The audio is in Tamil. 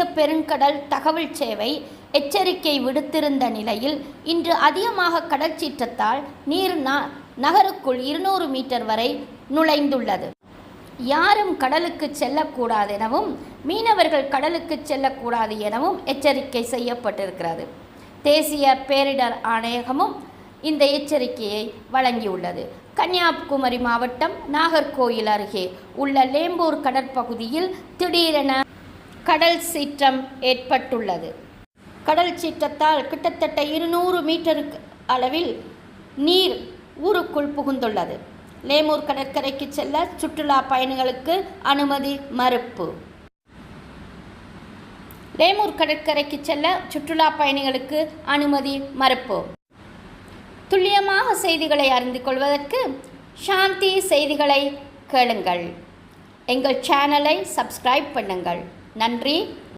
இந்திய பெருங்கடல் தகவல் சேவை எச்சரிக்கை விடுத்திருந்த நிலையில் இன்று அதிகமாக கடற்சீற்றத்தால் நீர் நகருக்குள் இருநூறு மீட்டர் வரை நுழைந்துள்ளது. யாரும் கடலுக்கு செல்லக்கூடாது எனவும் மீனவர்கள் கடலுக்கு செல்லக்கூடாது எனவும் எச்சரிக்கை செய்யப்பட்டிருக்கிறது. தேசிய பேரிடர் ஆணையகமும் இந்த எச்சரிக்கையை வழங்கியுள்ளது. கன்னியாகுமரி மாவட்டம் நாகர்கோயில் அருகே உள்ள லேம்பூர் கடற்பகுதியில் திடீரென கடல் சீற்றம் ஏற்பட்டுள்ளது. கடல் சீற்றத்தால் கிட்டத்தட்ட இருநூறு மீட்டருக்கு அளவில் நீர் ஊருக்குள் புகுந்துள்ளது. லேமூர் கடற்கரைக்கு செல்ல சுற்றுலா பயணிகளுக்கு அனுமதி மறுப்பு. லேமூர் கடற்கரைக்கு செல்ல சுற்றுலா பயணிகளுக்கு அனுமதி மறுப்பு. துல்லியமாக செய்திகளை அறிந்து கொள்வதற்கு சாந்தி செய்திகளை கேளுங்கள். எங்கள் சேனலை சப்ஸ்கிரைப் பண்ணுங்கள். நன்றி.